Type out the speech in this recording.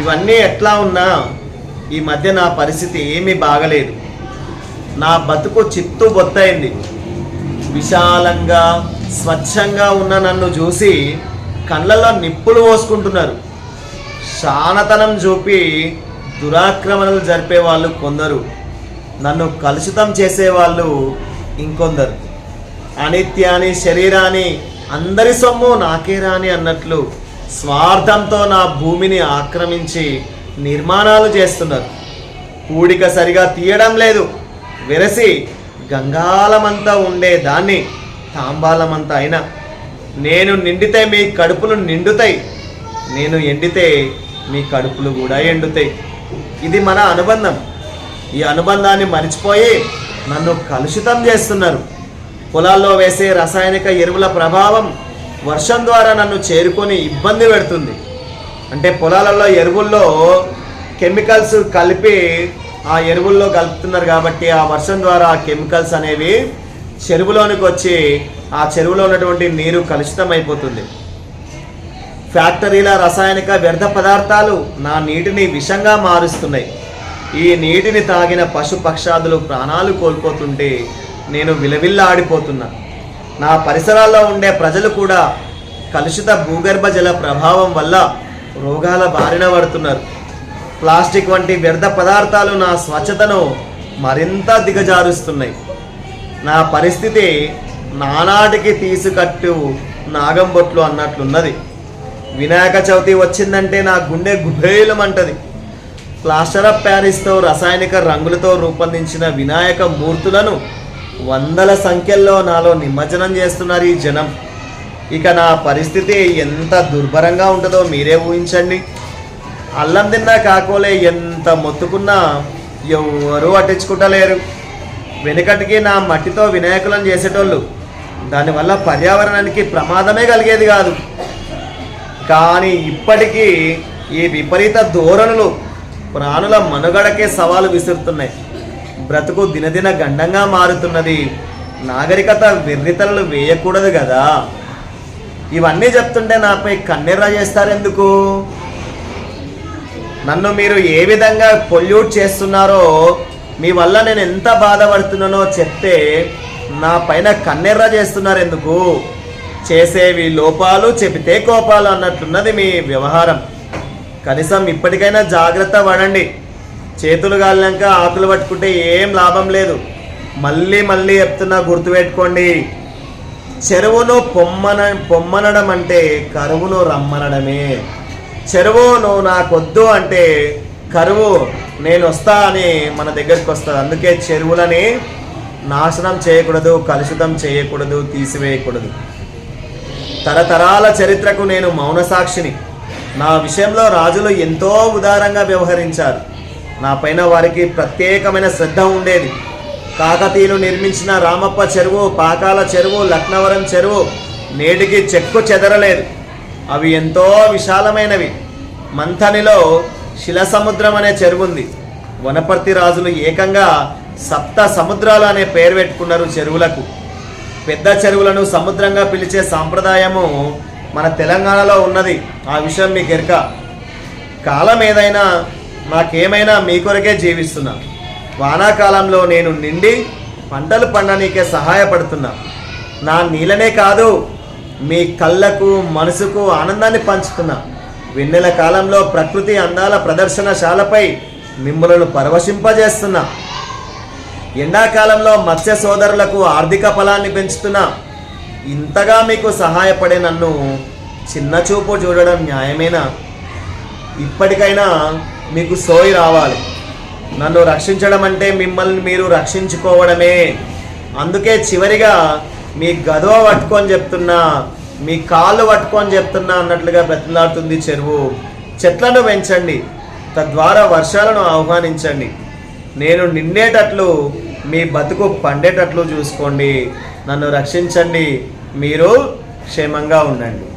ఇవన్నీ ఎట్లా ఉన్నా ఈ మధ్య నా పరిస్థితి ఏమీ బాగలేదు. నా బతుకు చిత్తు బొత్తైంది విశాలంగా స్వచ్ఛంగా ఉన్న నన్ను చూసి కళ్ళల్లో నిప్పులు పోసుకుంటున్నారు. శానతనం చూపి దురాక్రమణలు జరిపే వాళ్ళు కొందరు. నన్ను కలుషితం చేసేవాళ్ళు ఇంకొందరు. అనిత్యాన్ని శరీరాన్ని అందరి సొమ్ము నాకే రాని అన్నట్లు స్వార్థంతో నా భూమిని ఆక్రమించి నిర్మాణాలు చేస్తున్నారు. కూడిక సరిగా తీయడం లేదు. వెరసి గంగాలమంతా ఉండే దాన్ని తాంబాలమంతా అయినా. నేను నిండితే మీ కడుపులు నిండుతాయి. నేను ఎండితే మీ కడుపులు కూడా ఎండుతాయి. ఇది మన అనుబంధం. ఈ అనుబంధాన్ని మరిచిపోయి నన్ను కలుషితం చేస్తున్నారు. పొలాల్లో వేసే రసాయనిక ఎరువుల ప్రభావం వర్షం ద్వారా నన్ను చేరుకొని ఇబ్బంది పెడుతుంది. అంటే పొలాలలో ఎరువుల్లో కెమికల్స్ కలిపి ఆ ఎరువుల్లో కలుపుతున్నారు కాబట్టి ఆ వర్షం ద్వారా ఆ కెమికల్స్ అనేవి చెరువులోనికి వచ్చి ఆ చెరువులో ఉన్నటువంటి నీరు కలుషితం అయిపోతుంది ఫ్యాక్టరీల రసాయనిక వ్యర్థ పదార్థాలు నా నీటిని విషంగా మారుస్తున్నాయి. ఈ నీటిని తాగిన పశు పక్షాదులు ప్రాణాలు కోల్పోతుంటే నేను విలవిల్లాడిపోతున్నా. నా పరిసరాల్లో ఉండే ప్రజలు కూడా కలుషిత భూగర్భ జల ప్రభావం వల్ల రోగాల బారిన పడుతున్నారు. ప్లాస్టిక్ వంటి వ్యర్థ పదార్థాలు నా స్వచ్ఛతను మరింత దిగజారుస్తున్నాయి. నా పరిస్థితి నానాటికి తీసుకట్టు నాగంబొట్లు అన్నట్లున్నది. వినాయక చవితి వచ్చిందంటే నా గుండె గుబేలమంటది ప్లాస్టర్ ఆఫ్ ప్యారిస్తో రసాయనిక రంగులతో రూపొందించిన వినాయక మూర్తులను వందల సంఖ్యల్లో నాలో నిమజ్జనం చేస్తున్నారు ఈ జనం. ఇక నా పరిస్థితి ఎంత దుర్భరంగా ఉంటుందో మీరే ఊహించండి. అల్లం తిన్నా కాకోలే ఎంత మొత్తుకున్నా ఎవరూ పట్టించుకుంటలేరు. వెనుకటికి నా మట్టితో వినాయకులను చేసేటోళ్ళు. దానివల్ల పర్యావరణానికి ప్రమాదమే కలిగేది కాదు. కానీ ఇప్పటికీ ఈ విపరీత ధోరణులు ప్రాణుల మనుగడకే సవాలు విసురుతున్నాయి. బ్రతుకు దినదిన గండంగా మారుతున్నది. నాగరికత వెర్రితలలు వేయకూడదు కదా ఇవన్నీ చెప్తుంటే నాపై కన్నెర్ర చేస్తారెందుకు? నన్ను మీరు ఏ విధంగా పొల్యూట్ చేస్తున్నారో మీ వల్ల నేను ఎంత బాధపడుతున్నానో చెప్తే నా పైన కన్నెర్ర చేస్తున్నారు ఎందుకు చేసేవి లోపాలు చెబితే కోపాలు అన్నట్లున్నది మీ వ్యవహారం. కనీసం ఇప్పటికైనా జాగ్రత్త పడండి. చేతులు కాలినాక ఆకులు పట్టుకుంటే ఏం లాభం లేదు. మళ్ళీ మళ్ళీ చెప్తున్నా గుర్తుపెట్టుకోండి చెరువును పొమ్మన పొమ్మనడం అంటే కరువును రమ్మనడమే. చెరువు నువ్వు నాకొద్దు అంటే కరువు నేను వస్తా అని మన దగ్గరికి వస్తుంది అందుకే చెరువులని నాశనం చేయకూడదు కలుషితం చేయకూడదు తీసివేయకూడదు. తరతరాల చరిత్రకు నేను మౌన సాక్షిని నా విషయంలో రాజులు ఎంతో ఉదారంగా వ్యవహరించారు. నా పైన వారికి ప్రత్యేకమైన శ్రద్ధ ఉండేది. కాకతీయులు నిర్మించిన రామప్ప చెరువు పాకాల చెరువు లక్నవరం చెరువు నేటికి చెక్కు చెదరలేదు. అవి ఎంతో విశాలమైనవి. మంథనిలో శిలసముద్రం అనే చెరువు ఉంది వనపర్తి రాజులు ఏకంగా సప్త సముద్రాలు అనే పేరు పెట్టుకున్నారు చెరువులకు. పెద్ద చెరువులను సముద్రంగా పిలిచే సాంప్రదాయము మన తెలంగాణలో ఉన్నది. ఆ విషయం మీకు ఎరక. కాలం ఏదైనా నాకేమైనా మీ కొరకే జీవిస్తున్నా. వానాకాలంలో నేను నిండి పంటలు పండనీకే సహాయపడుతున్నా. నా నీళ్ళనే కాదు మీ కళ్ళకు మనసుకు ఆనందాన్ని పంచుతున్నా. వెన్నెల కాలంలో ప్రకృతి అందాల ప్రదర్శనశాలపై మిమ్మలను పరవశింపజేస్తున్నా. ఎండాకాలంలో మత్స్య సోదరులకు ఆర్థిక ఫలాన్ని పెంచుతున్నా. ఇంతగా మీకు సహాయపడే నన్ను చిన్న చూపు చూడడం న్యాయమేనా? ఇప్పటికైనా మీకు సోయి రావాలి. నన్ను రక్షించడం అంటే మిమ్మల్ని మీరు రక్షించుకోవడమే. అందుకే చివరిగా మీ గదవ పట్టుకొని చెప్తున్నా మీ కాళ్ళు పట్టుకొని చెప్తున్నా అన్నట్లుగా బ్రతిలాడుతుంది చెరువు. చెట్లను పెంచండి తద్వారా వర్షాలను ఆహ్వానించండి. నేను నిండేటట్లు మీ బతుకు పండేటట్లు చూసుకోండి. నన్ను రక్షించండి మీరు క్షేమంగా ఉండండి.